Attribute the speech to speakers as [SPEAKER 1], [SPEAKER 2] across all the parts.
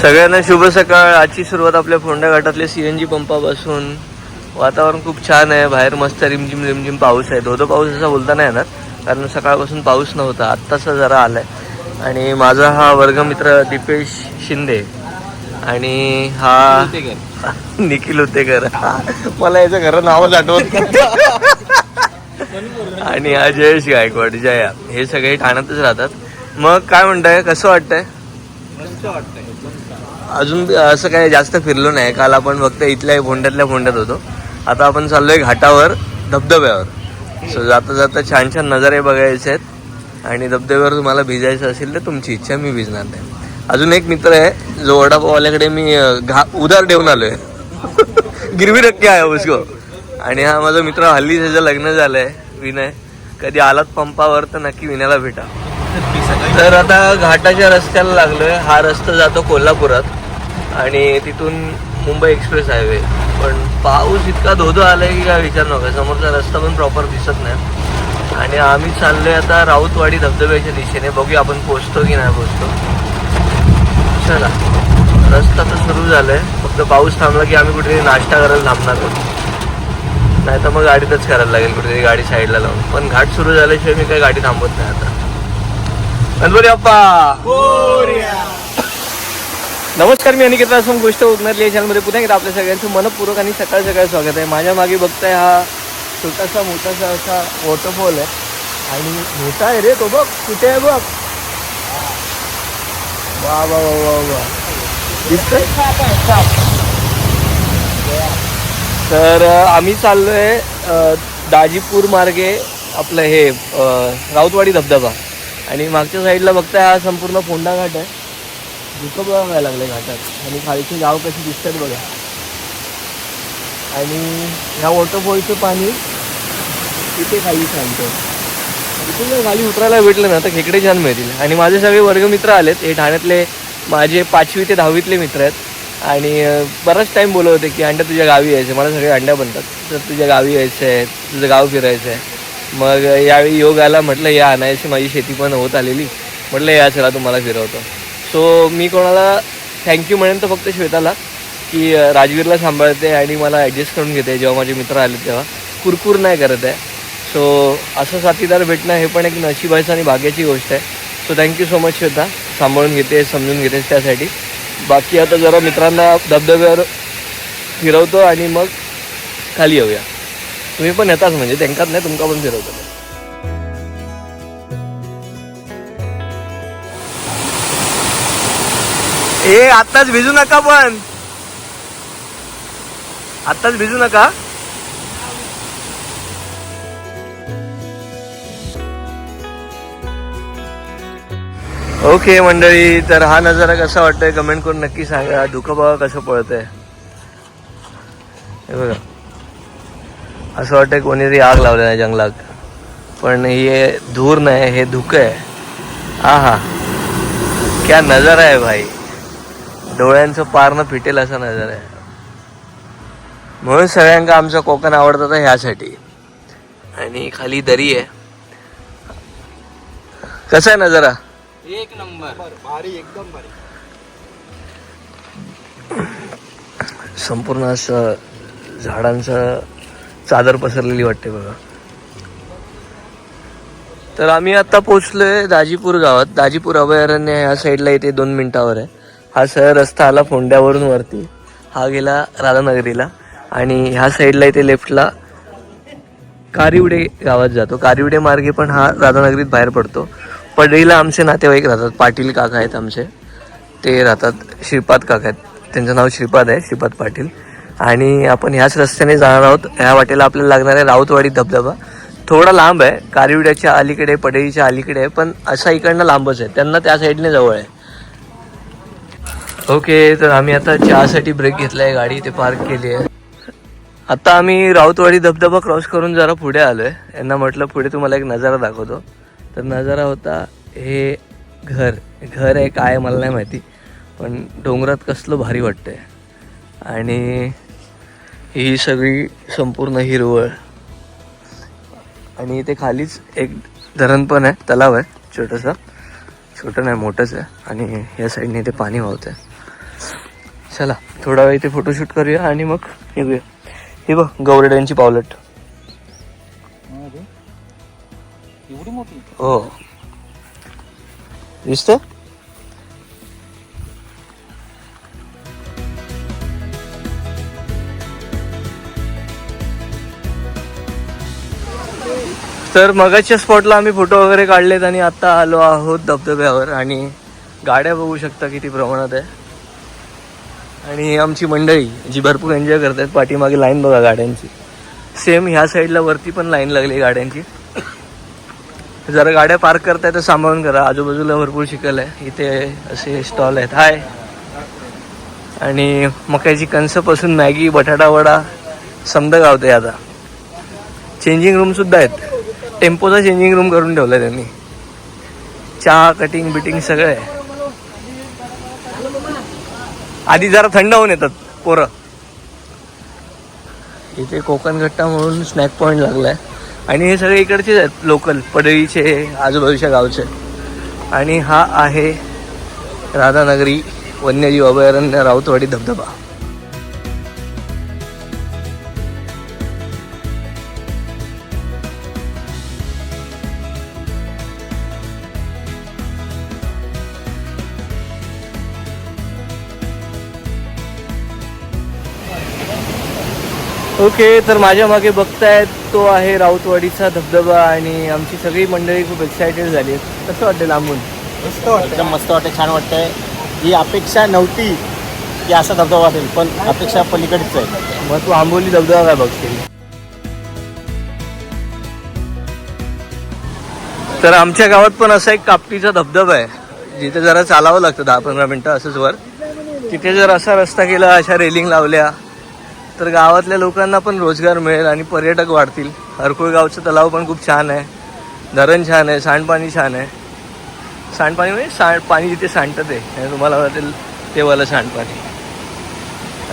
[SPEAKER 1] सगळ्यांना शुभ सकाळ. आजची सुरुवात आपल्या फोंडा घाटातल्या सी एन जी पंपापासून. वातावरण खूप छान आहे. बाहेर मस्त रिमझिम रिमझिम पाऊस आहे. धोधो पाऊस असा बोलता नाही येणार कारण सकाळपासून पाऊस नव्हता. आत्ताचा जरा आलाय. आणि माझा हा वर्गमित्र दीपेश शिंदे आणि हा निखिल उतेकर. मला याचं खरं नावच आठवत आणि हा जयेश गायकवाड जया. हे सगळे ठाण्यातच राहतात. मग काय म्हणताय? कसं वाटतंय. अजून असं काही जास्त फिरलो नाही. काल आपण फक्त इथल्या फोंड्यातल्या फोंड्यात होतो. आता आपण चाललोय घाटावर धबधब्यावर. सो जाता जाता छान छान नजारे बघायचे आहेत. आणि धबधब्यावर तुम्हाला भिजायचं असेल तर तुमची इच्छा मी भिजणार नाही. अजून एक मित्र आहे जो वडापाववाल्याकडे मी घा उधार ठेवून आलोय. गिरवी रक्के आहे उसको. आणि हा माझा मित्र हल्ली त्याचं लग्न झालंय विनय. कधी आलात पंपावर तर नक्की विनयला भेटा. तर आता घाटाच्या रस्त्याला लागलोय. हा रस्ता जातो कोल्हापुरात. आणि तिथून मुंबई एक्सप्रेस हायवे. पण पाऊस इतका धोधो आलाय की काय विचार नका समोरचा रस्ता पण प्रॉपर दिसत नाही. आणि आम्ही चाललोय आता राऊतवाडी धबधब्याच्या दिशेने. बघूया आपण पोचतो की नाही पोचतो. चला. रस्ता तर सुरू झालाय. फक्त पाऊस थांबला की आम्ही कुठेतरी नाश्ता करायला थांबणार आहोत. नाही तर मग गाडीतच करायला लागेल कुठेतरी गाडी साईडला लावून. पण घाट सुरू झाल्याशिवाय मी काही गाडी थांबवत नाही आता. गणपती बाप्पा! नमस्कार मी अनिकेत असम गोष्ट उगणारली या चॅनलमध्ये पुन्हा एकदा आपल्या सगळ्यांचं मनपूर्वक आणि सकाळ सकाळ स्वागत आहे. माझ्या मागे बघताय हा छोटासा मोठासा असा वॉटरफॉल आहे. आणि मोठा आहे रे तो बघ. कुठे आहे बघ? वा वा वा वा वा. दिसतंय? तर आम्ही चाललोय आहे दाजीपूर मार्गे आपलं हे राऊतवाडी धबधबा. आणि मागच्या साईडला बघताय हा संपूर्ण फोंडा घाट आहे. धुकं बघायला लागले घाटात. आणि खालचे गाव कशी दिसतात बघा. आणि ह्या वॉटरफॉलचं पाणी तिथे खाली सांगतो इथून जर खाली उतरायला भेटलं ना तर खेकडे छान मिळतील. आणि माझे सगळे वर्गमित्र आलेत. हे ठाण्यातले माझे पाचवी ते दहावीतले मित्र आहेत. आणि बराच टाईम बोलत होते की अंड्या तुझ्या गावी यायचं मला सगळे अंड्या बनतात. तर तुझ्या गावी यायचं आहे तुझं गाव फिरायचं आहे मग यावेळी योग आला. म्हटलं या आणायची माझी शेती पण होत आलेली. म्हटलं या चला तुम्हाला फिरवतो. सो मी कोणाला थँक्यू म्हणेन तर फक्त श्वेताला की राजवीरला सांभाळते आणि मला ॲडजस्ट करून घेते जेव्हा माझे मित्र आले तेव्हा. कुरकुर नाही करत आहे. सो असं साथीदार भेटणं हे पण एक नशिबाचं आणि भाग्याची गोष्ट आहे. So thank you so much Shweta. सांभाळून घेते समजून घेते त्यासाठी. बाकी आता जरा मित्रांना धबधब्यावर फिरवतो आणि मग खाली येऊया. तुम्ही पण येताच म्हणजे त्यांकाच नाही तुमका पण फिरवतो. हे आत्ताच भिजू नका पण. आत्ताच भिजू नका. ओके मंडळी तर हा नजारा कसा वाटतोय? कमेंट करून नक्की सांगा. धुकं कसं पळत हे बघा. असं वाटतंय कोणीतरी आग लावली नाही जंगलात. पण हे धूर नाही हे धुकं आहे. हा हा क्या नजारा आहे भाई. डोळ्यांचं पारणं फिटेल असा नजारा आहे. म्हणून सगळ्यांका आमचं कोकण आवडतं ह्यासाठी. आणि खाली दरी आहे. कसा आहे नजारा?
[SPEAKER 2] एक नंबर. भारी एकदम भारी.
[SPEAKER 1] संपूर्ण असं झाडांचं चादर पसरलेली वाटते बघा. तर आम्ही आता पोचलोय दाजीपूर गावात. दाजीपूर अभयारण्य ह्या साईडला इथे दोन मिनिटावर आहे. हा सरळ रस्ता आला फोंड्यावरून वरती. हा गेला राधानगरीला. आणि ह्या साईडला इथे लेफ्टला कारिवडे गावात जातो. कारिवडे मार्गे पण हा राधानगरीत बाहेर पडतो. पडळीला आमचे नातेवाईक राहतात. पाटील काका आहेत आमचे. ते राहतात. श्रीपाद काका आहेत. त्यांचं नाव श्रीपाद आहे श्रीपाद पाटील. आणि आपण ह्याच रस्त्याने जाणार आहोत. ह्या वाटेला आपल्याला लागणार आहे राऊतवाडी धबधबा. थोडा लांब आहे. कारिवड्याच्या अलीकडे पडळीच्या अलीकडे आहे. पण असा इकडनं लांबच आहे. त्यांना त्या साईडने जवळ आहे. ओके तर आम्ही आता चहासाठी ब्रेक घेतलाय गाडी इथे पार्क केली आहे. आता आम्ही राऊतवाडी धबधबा क्रॉस करून जरा पुढे आलोय. यांना म्हटलं पुढे तुम्हाला एक नजारा दाखवतो. तर नजारा होता हे घर. घर आहे काय मला नाही माहिती. पण डोंगरात कसलं भारी वाटतंय. आणि ही सगळी संपूर्ण हिरवळ. आणि इथे खालीच एक धरण पण आहे तलाव आहे छोटंसं. छोटं नाही मोठंच आहे. आणि या साईडने इथे पाणी वाहत आहे चला थोडा वेळ इथे फोटोशूट करूया आणि मग निघूया. हे बघ गौरड्यांची पावलट. हो. दिसतं तर मगाच्या स्पॉटला आम्ही फोटो वगैरे काढलेत आणि आता आलो आहोत धबधब्यावर आणि गाड्या बघू शकता किती प्रमाणात आहे. आणि आमची मंडळी जी भरपूर एन्जॉय करतात पाठीमागे लाईन बघा गाड्यांची. सेम ह्या साईडला वरती पण लाईन लागली गाड्यांची. जरा गाड्या पार्क करताय तर सांभाळून करा. आजूबाजूला भरपूर शिकल आहे. इथे असे स्टॉल आहेत. हाय आणि मक्याची कणसंपासून मॅगी बटाटा वडा समद गावते आता. चेंजिंग रूम सुद्धा आहेत. टेम्पोचा चेंजिंग रूम करून ठेवला त्यांनी. चहा कटिंग बिटिंग सगळं आहे. आधी जरा थंड होऊन येतात पोरं. इथे कोकणगट्टा म्हणून स्नॅक पॉईंट लागलाय. आणि हे सगळे इकडचेच आहेत लोकल पडळीचे आजूबाजूच्या गावचे. आणि हा आहे राधानगरी वन्यजीव अभयारण्य राऊतवाडी धबधबा. ओके तर माझ्या मागे बघतायत तो आहे राऊतवाडीचा धबधबा आणि आमची सगळी मंडळी खूप एक्सायटेड झाली आहेत. कसं वाटेल लांबून?
[SPEAKER 2] मस्त वाटतं एकदम मस्त वाटतं छान वाटतंय. ही अपेक्षा नव्हती की असा धबधबा असेल पण अपेक्षा पलीकडेच आहे.
[SPEAKER 1] मग तू आंबोली धबधबा काय बघशील? तर आमच्या गावात पण असा एक कापटीचा धबधबा आहे. जिथे जरा चालावं लागतं दहा पंधरा मिनटं असंच वर. तिथे जर असा रस्ता केला अशा रेलिंग लावल्या तर गावातल्या लोकांना पण रोजगार मिळेल आणि पर्यटक वाढतील. हरकुळ गावचं तलाव पण खूप छान आहे. धरण छान आहे सांडपाणी छान आहे. सांडपाणी म्हणजे सांड पाणी जिथे सांडतं ते. तुम्हाला वाटेल तेवालं सांडपाणी.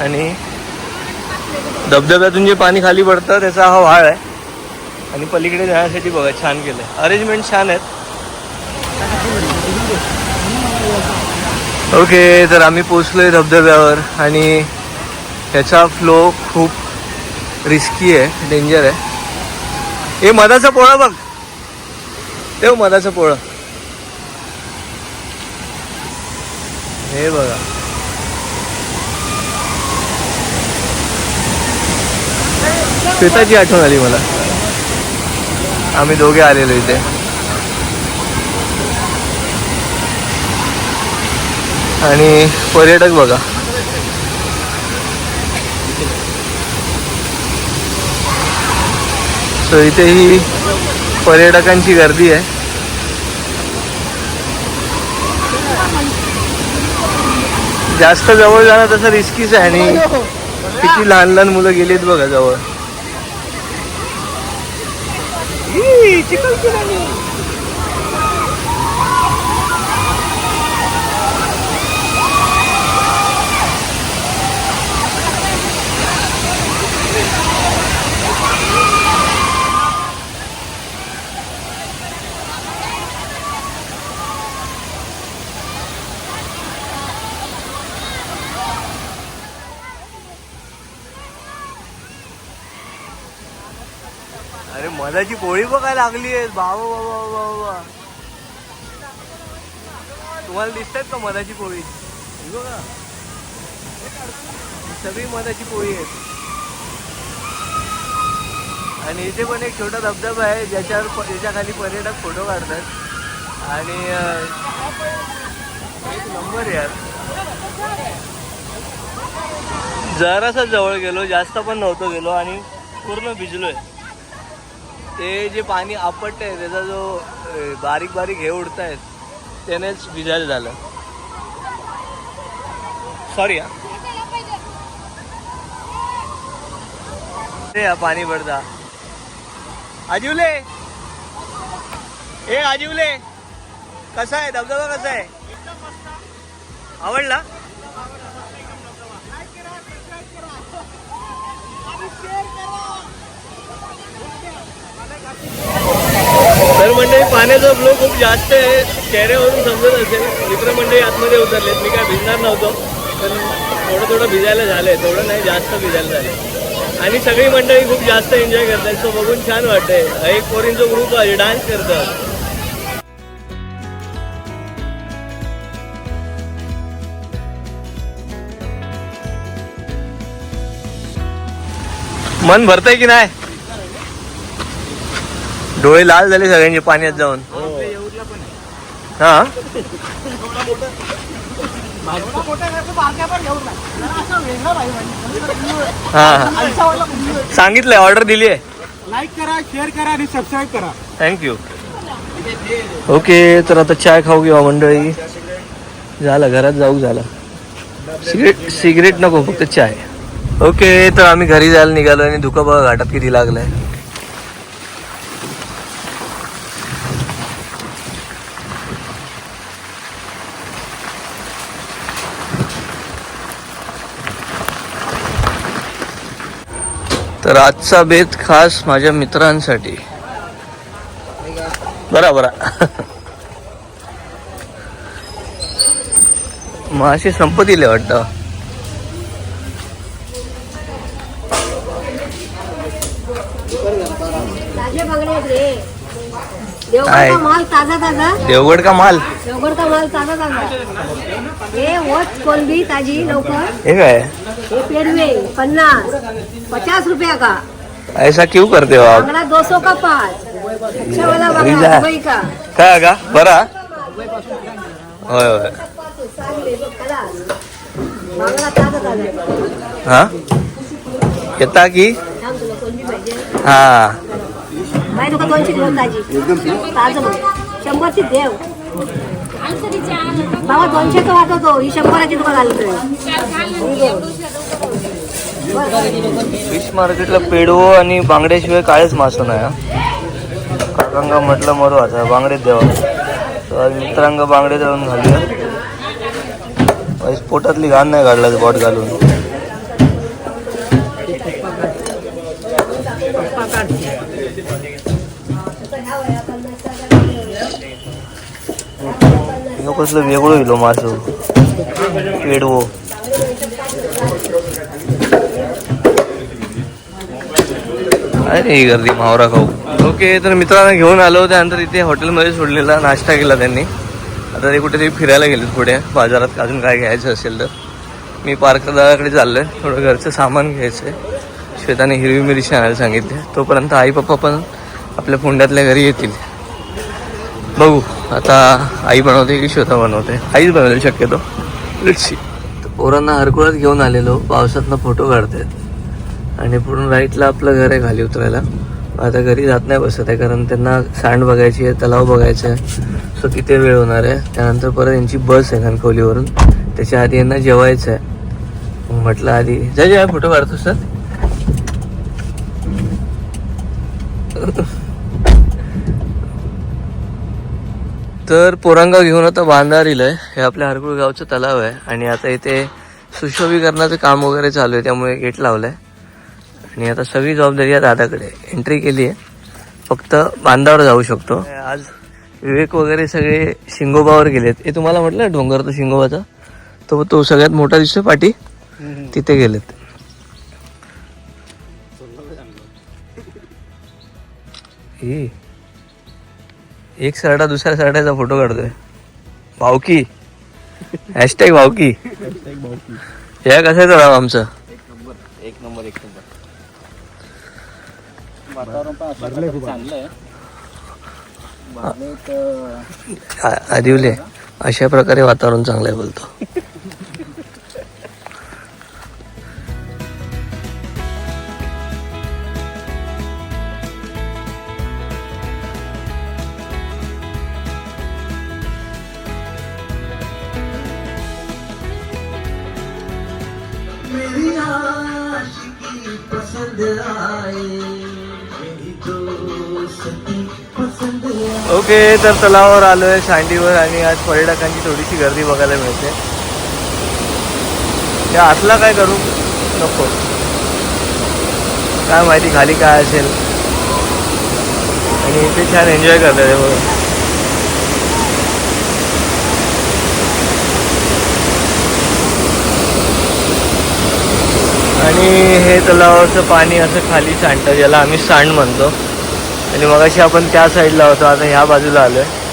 [SPEAKER 1] आणि धबधब्यातून जे पाणी खाली पडतं त्याचा हा व्हाळ आहे. आणि पलीकडे जाण्यासाठी बघा छान केलं आहे अरेंजमेंट छान आहेत. ओके तर आम्ही पोचलोय धबधब्यावर आणि त्याचा फ्लो खूप रिस्की आहे डेंजर आहे. हे मधाचा पोळा बघ. ते मधाचं पोळं. हे बघा. श्वेताची आठवण आली मला. आम्ही दोघे आलेलो इथे. आणि पर्यटक बघा. सो इथे ही पर्यटकांची गर्दी आहे. जास्त जवळ जाणं तसं रिस्कीच आहे आणि किती लहान लहान मुलं गेलीत बघा जवळ. दादाची मधाची पोळी बघायला लागली आहे. बाबा बाबा बाबा बाबा. तुम्हाला दिसतात का मधाची पोळी? बघा. सगळी मधाची पोळी आहेत. आणि इथे पण एक छोटा धबधबा आहे ज्याच्यावर प- ज्याच्या खाली पर्यटक फोटो काढतात. आणि एक नंबर यार. जरासा जवळ गेलो जास्त पण नव्हतो गेलो आणि पूर्ण भिजलोय. ते जे पाणी आपट आहे त्याचा जो बारीक बारीक हे उडत आहेत त्यानेच भिजायला झालं. सॉरी हा. ते हा पाणी पडता आजीवले! ए आजीवले! कसा आहे? धबधबा कसा आहे? आवडला? तर मंडळी पाण्याचा फ्लो खूप जास्त आहे. चेहऱ्यावरून समजत असेल मित्रमंडळी आतमध्ये उतरलेत. मी काय भिजणार नव्हतो पण थोडं थोडं भिजायला झालंय. थोडं नाही जास्त भिजायला झालं आणि सगळी मंडळी खूप जास्त एन्जॉय करतात. सो बघून छान वाटतंय. एक पोरींचा ग्रुप आहे डान्स करतात. मन भरतंय की नाही? डोळे लाल झाले सगळ्यांचे पाण्यात जाऊन. हा? हा सांगितलंय ऑर्डर दिली आहे
[SPEAKER 2] लाईक करा शेअर करा आणि सबस्क्राईब करा.
[SPEAKER 1] थँक्यू ओके तर आता चाय खाऊ घेऊ मंडळी. झालं घरात जाऊ झालं. सिगरेट सिगरेट नको फक्त चाय. ओके तर आम्ही घरी जायला निघालो आणि धुकं बघा घाटात किती लागलंय. तर आजचा बेत खास माझ्या मित्रांसाठी. बरा बरा. मासे संपतीले वाटतं
[SPEAKER 3] ताजे बांगडे आहेत रे
[SPEAKER 1] आहे.
[SPEAKER 3] देवगडचा माल ताजा ताजा?
[SPEAKER 1] देवगड का माल?
[SPEAKER 3] देवगडचा माल ताजा ताजा. हे वच कोलबी ताजी लवकर.
[SPEAKER 1] हे काय?
[SPEAKER 3] हे पेरवे पन्नास. पचास रुपया का?
[SPEAKER 1] ऐसा क्यों करते हो आप?
[SPEAKER 3] दो सौ का पाच? अच्छा वाला
[SPEAKER 1] जा.
[SPEAKER 3] दुबई का?
[SPEAKER 1] काय का बरा? होय होय.
[SPEAKER 3] चांगले बघ, खलास. बांगडा ताजा ताजा.
[SPEAKER 1] हा? येता की?
[SPEAKER 3] थांब तुला कोलबी पाहिजे.
[SPEAKER 1] हा.
[SPEAKER 3] बाई तुका दोनशे घेऊन ताजी ताजं बघ शंभरची देव. बाबा दोनशेचं वाटवतो ही शंभराची तुका घालतोय
[SPEAKER 1] फिश मार्केटला पेडो आणि बांगड्याशिवाय काळेच मासं नाही. काकांगा म्हटलं मरू आता बांगडेच द्यावा तर आज मित्रांग बांगडे दळून घालूया पोटातली घाण नाही काढला बॉट घालून. कसलं वेगळं येलो हो माझं. पेडवो अरे गर्दी मावरा खाऊ. ओके तर मित्रांना घेऊन आलो त्यानंतर इथे हॉटेलमध्ये सोडलेला नाश्ता केला त्यांनी. आता ते कुठेतरी फिरायला गेले पुढे. बाजारात अजून काय घ्यायचं असेल तर. मी पार्कदाराकडे चाललो आहे थोडं घरचं सामान घ्यायचं आहे श्वेताने हिरवी मिरची आणायला सांगितली. तोपर्यंत आई पप्पा पण आपल्या फोंड्यातल्या घरी येतील. बघू. आता आई बनवते की स्वतः बनवते? आईच बनवते शक्यतो. लिटशी पोरांना हरकुळात घेऊन आलेलो. पावसातनं फोटो काढतायत. आणि पूर्ण राईटला आपलं घर आहे खाली उतरायला. आता घरी जात नाही बसत आहे कारण त्यांना सांड बघायची आहे तलाव बघायचा आहे. सो तिथे वेळ होणार आहे. त्यानंतर परत यांची बस आहे कणकवलीवरून त्याच्या आधी यांना जेवायचं आहे. म्हटलं आधी जय जय फोटो काढतोस सर. तर पोरांगा घेऊन आता बांधारील आहे. हे आपल्या हरकुळ गावचं तलाव आहे. आणि आता इथे सुशोभीकरणाचं काम वगैरे चालू आहे. त्यामुळे गेट लावलं आहे आणि आता सगळी जबाबदारी आहे दादाकडे एंट्री केली आहे. फक्त बांधावर जाऊ शकतो. आज विवेक वगैरे सगळे शिंगोबावर गेलेत. हे तुम्हाला म्हटलं डोंगर तो शिंगोबाचा. तो तो सगळ्यात मोठा दिसतो पाठी तिथे गेलेत. ही एक सरडा दुसऱ्या सरड्याचा फोटो काढतोय. भावकी. हॅशटॅग भावकी. या कसायचं राव आमचं?
[SPEAKER 2] एक नंबर एक नंबर. आहे
[SPEAKER 1] आदिवले अशा प्रकारे वातावरण चांगलं आहे बोलतो. ओके तर तलावावर आलोय सांडीवर आणि आज पर्यटकांची थोडीशी गर्दी बघायला मिळते. त्या आतला काय करू? नको. काय माहिती खाली काय असेल. आणि इथे छान एन्जॉय करतात आणि हे तलावाचं पाणी असं खाली सांडतं ज्याला आम्ही सांड म्हणतो. आणि मगाशी आपण त्या साईडला होतो आता ह्या बाजूला आलो आहे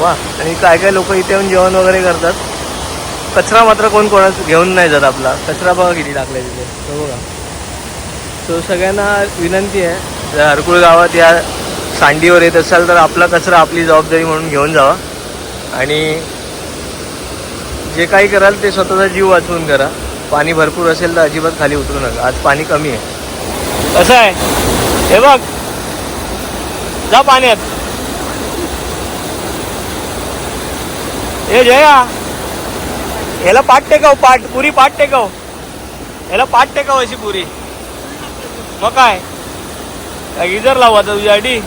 [SPEAKER 1] वा आणि काय काय लोक इथे येऊन जेवण वगैरे करतात? कचरा मात्र कोण कोणाच घेऊन नाही जात आपला. कचरा बघा किती टाकला तिथे. तो बघा. सो सगळ्यांना विनंती आहे जर हरकुळ गावात या सांडीवर येत असाल तर आपला कचरा आपली जबाबदारी म्हणून घेऊन जावा. आणि जे काही कराल ते स्वतःचा जीव वाचवून करा. पाणी भरपूर असेल तर अजिबात खाली उतरू नका. आज पाणी कमी आहे. कसं आहे? हे बघ. जा पाण्यात. हे जया. याला पाठ टेकाव पाठ. पुरी पाठ टेकाव. याला पाठ टेकाव अशी पुरी. मग काय? काय गिजर लावू आता तुझ्यासाठी.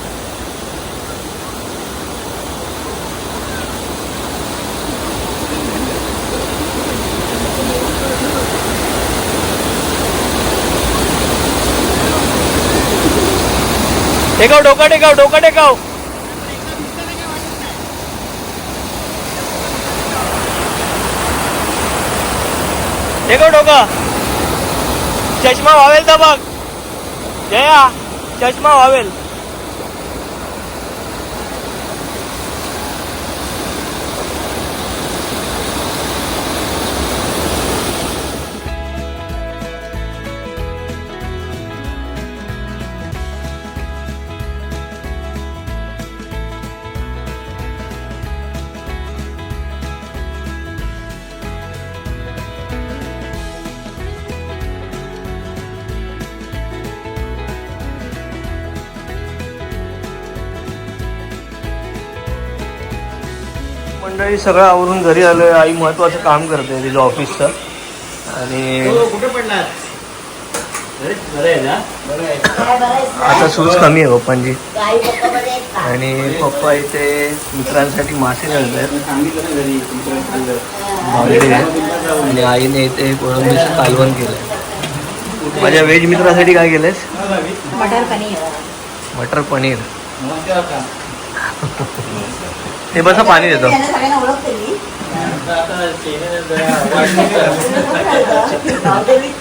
[SPEAKER 1] टेकाव डोका टेकाव डोका टेकाव टेकाव डोका चष्मा वावेल तर बघ जया चश्मा व्हावेल मंडळी सगळं आवरून घरी आलोय. आई महत्वाचं काम करते तिचं ऑफिसचं. आणि
[SPEAKER 2] कुठे पडलात? बरं आहे ना? बरं आहे.
[SPEAKER 1] आता सूज कमी आहे पप्पांची. आणि पप्पा इथे मित्रांसाठी मासे घालत आहेत.
[SPEAKER 2] सांगितलं ना घरी तुमचं खाल्लं.
[SPEAKER 1] भावलेले आहेत. आणि आईने इथे कोळंबीचं कालवण केलंय. माझ्या व्हेज मित्रासाठी काय केलंयस?
[SPEAKER 3] मटर पनीर.
[SPEAKER 1] मटर पनीर. ते बसा पाणी देतो.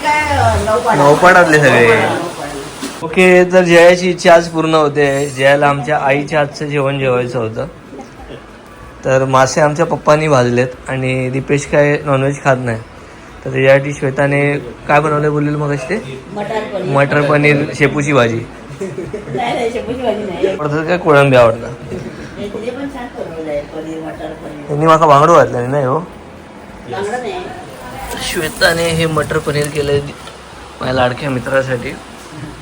[SPEAKER 3] काय
[SPEAKER 1] नौपाडातले सगळे. ओके तर जयाची इच्छा आज पूर्ण होते. जयाला आमच्या आईच्या हातचं जेवण जेवायचं होतं. तर मासे आमच्या पप्पांनी भाजलेत आणि दीपेश काय नॉनव्हेज खात नाही. तर त्याच्यासाठी श्वेताने काय बनवलं बोललेलं मग ते?
[SPEAKER 3] मटर पनीर.
[SPEAKER 1] शेपूची भाजी. काय कोळंबी आवडतं
[SPEAKER 3] हे तिथे पण छान बनवलं आहे पनीर मटर पनीर.
[SPEAKER 1] त्यांनी माका बांगडू घातलं नाही हो.
[SPEAKER 3] नाही.
[SPEAKER 1] श्वेताने हे मटर पनीर केलंय माझ्या लाडक्या मित्रासाठी.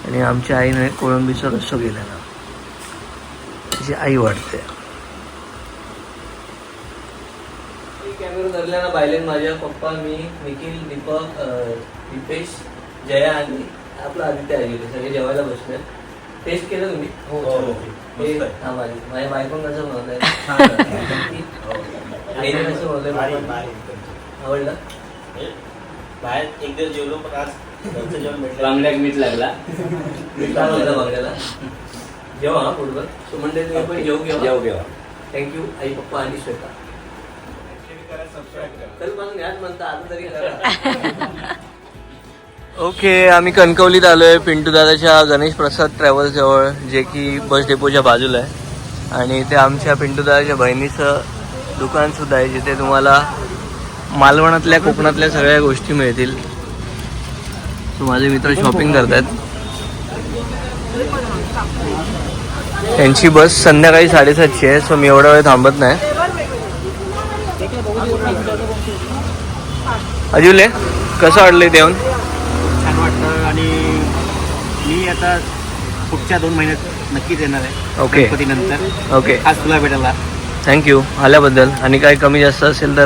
[SPEAKER 1] आणि आमच्या आईने कोळंबीचा रस्सो केलेला. तिची आई वाटते कॅमेरा धरल्या ना बायलेन माझ्या पप्पा मी निखिल दीपक अं, दीपेश जया आणि आपला आदित्य आलेले. सगळे जेवायला बसले टेस्ट केलं तुम्ही?
[SPEAKER 2] हो, हो.
[SPEAKER 1] हे-
[SPEAKER 2] मस्त. आहे.
[SPEAKER 1] हा, माझी माझ्या बायकोन कसं बनवलंय
[SPEAKER 2] छान आहे.
[SPEAKER 1] आईने कसं बनवलंय
[SPEAKER 2] भारी,
[SPEAKER 1] पप्पांनी?
[SPEAKER 2] भारी एकदम.
[SPEAKER 1] आवडलं
[SPEAKER 2] बाहेर एक दिवस जेवलो पण आज घरचं जेवण भेटलं.
[SPEAKER 4] बांगड्याक मीठ लागला.
[SPEAKER 1] मी काय म्हणलं बघायला जेव्हा हा फुटबॉल. सो म्हणजे तुम्ही पण जेऊ
[SPEAKER 4] जेव
[SPEAKER 1] घेऊ
[SPEAKER 4] घेवा
[SPEAKER 1] थँक्यू आई पप्पा आणि श्वेता. कधीपासून याच म्हणता आता तरी करा ओके आम्ही कणकवलीत आलोय पिंटू दादाच्या गणेश प्रसाद ट्रॅव्हल्स जवळ जे की बस डेपोच्या बाजूला आहे. आणि ते आमच्या पिंटू दादाच्या बहिणीचं दुकान सुद्धा आहे जिथे तुम्हाला मालवणातल्या कोकणातल्या सगळ्या गोष्टी मिळतील. माझे मित्र शॉपिंग करतात त्यांची बस संध्याकाळी साडेसातशे आहे सो मी एवढा वेळ थांबत नाही. अजुले कसं वाटलंय देऊन
[SPEAKER 2] छान आता पुढच्या दोन महिन्यात नक्कीच येणार आहे.
[SPEAKER 1] ओके
[SPEAKER 2] गणपतीनंतर.
[SPEAKER 1] ओके
[SPEAKER 2] आज तुला भेटायला.
[SPEAKER 1] थँक्यू आल्याबद्दल. आणि काय कमी जास्त असेल तर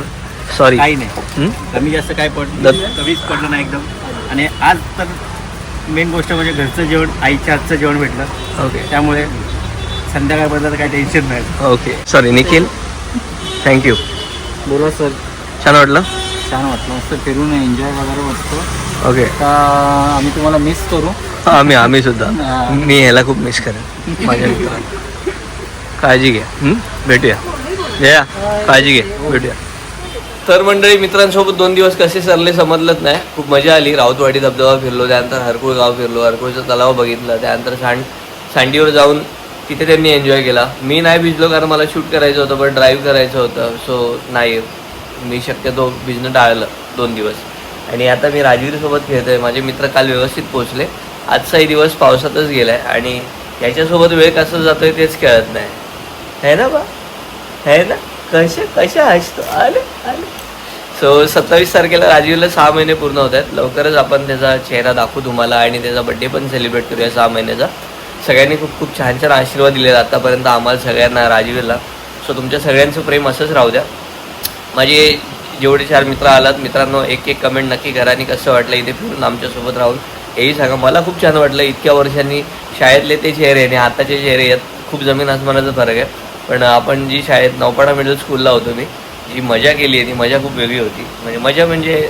[SPEAKER 1] सॉरी
[SPEAKER 2] काही नाही. कमी जास्त काय पडलं
[SPEAKER 1] दत्त-
[SPEAKER 2] कमीच पडलं नाही एकदम. आणि आज तर मेन गोष्ट म्हणजे घरचं जेवण आईच्या हातचं जेवण भेटलं.
[SPEAKER 1] ओके
[SPEAKER 2] त्यामुळे संध्याकाळपर्यंत काही टेन्शन नाही.
[SPEAKER 1] Okay sorry Nikhil. Thank you
[SPEAKER 2] बोला सर
[SPEAKER 1] छान वाटलं.
[SPEAKER 2] छान वाटलं. मस्त फिरून एन्जॉय वगैरे वाटतो
[SPEAKER 1] ओके
[SPEAKER 2] आम्ही तुम्हाला मिस करू.
[SPEAKER 1] आम्ही आम्ही सुद्धा. मी ह्याला खूप मिस करेन माझ्या मित्राला. काळजी घ्या? भेटूया. जया काळजी घे. भेटूया. तर मंडळी मित्रांसोबत दोन दिवस कसे सरले समजलंच नाही. खूप मजा आली. राऊतवाडी धबधबा फिरलो त्यानंतर हरकुळ गाव फिरलो. हरकुळचा तलाव बघितलं. त्यानंतर सांड सांडीवर जाऊन तिथे त्यांनी एन्जॉय केला. मी नाही भिजलो कारण मला शूट करायचं होतं पण ड्राईव्ह करायचं होतं. सो नाही. मी शक्यतो भिजणं टाळलं दोन दिवस. आणि आता मी राजवीरसोबत आहे माझे मित्र काल व्यवस्थित पोचले आजचाही दिवस पावसातच गेलाय आणि याच्यासोबत वेळ कसा जातोय तेच कळत नाही. है ना बा? है ना? कशा कशा हसतो आले आले. सो सत्तावीस तारखेला राजीवला सहा महिने पूर्ण होत आहेत. लवकरच आपण त्याचा चेहरा दाखवू तुम्हाला आणि त्याचा बड्डे पण सेलिब्रेट करूया सहा महिन्याचा. सगळ्यांनी खूप खूप छान छान आशीर्वाद दिलेला आतापर्यंत आम्हाला सगळ्यांना राजीवला सो तुमच्या सगळ्यांचं प्रेम असंच राहू द्या. माझे जेवढे चार मित्र आलात मित्रांनो एक एक कमेंट नक्की करा आणि कसं वाटलं इथे फिरून आमच्यासोबत राहून. हेही सांगा. मला खूप छान वाटलं इतक्या वर्षांनी शाळेतले ते चेहरे आणि आताचे चेहरे यात खूप जमीन आसमानाचा फरक आहे. पण आपण जी शाळेत नौपाडा मिडल स्कूलला होतो मी जी मजा केली आहे ती मजा खूप वेगळी होती. म्हणजे मजा म्हणजे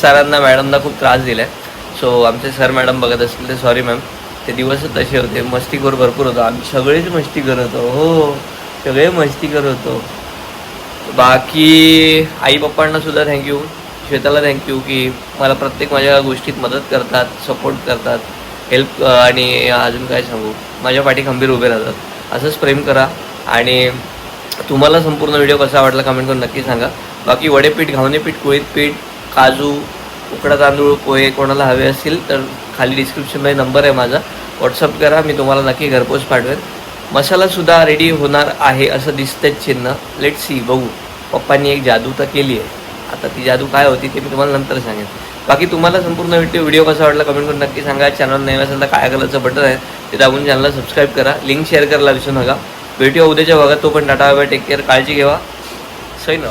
[SPEAKER 1] सरांना मॅडमना खूप त्रास दिला सो आमचे सर मॅडम बघत असतील ते सॉरी मॅम ते दिवसच तसे होते. मस्तीखोर भरपूर होतो. आम्ही सगळेच मस्ती करत होतो. हो सगळे मस्ती करत होतो. बाकी आई पप्पांना सुद्धा थँक्यू श्वेताला थँक्यू की मला प्रत्येक माझ्या गोष्टीत मदत करतात सपोर्ट करतात हेल्प आणि अजून काय सांगू? माझ्या पाठी खंबीर उभे राहतात. असंच प्रेम करा आणि तुम्हाला संपूर्ण व्हिडिओ कसा वाटला कमेंट करून नक्की सांगा. बाकी वडेपीठ घावणेपीठ कुळीत पीठ काजू उकडा तांदूळ पोहे कोणाला हवे असतील तर खाली डिस्क्रिप्शनमध्ये नंबर आहे माझा. व्हॉट्सअप करा मी तुम्हाला नक्की घरपोच पाठवेन. मसालासुद्धा रेडी होणार आहे असं दिसतंय चिन्ह. लेट सी बघू. पप्पांनी एक जादू तर केली आहे. आता ती जादू काय होती ते मी तुम्हाला नंतर सांगेन. बाकी तुम्हाला संपूर्ण व्हिडिओ व्हिडिओ कसा वाटला कमेंट करून नक्की सांगा. चॅनल नाही असेल तर काय कलरचं बटन आहे ते दाबून चॅनलला सबस्क्राईब करा. लिंक शेअर करायला विसरू नका. भेटूया उद्याच्या भागात तो पण टाटा बाय टेक केअर काळजी घ्यावा सैन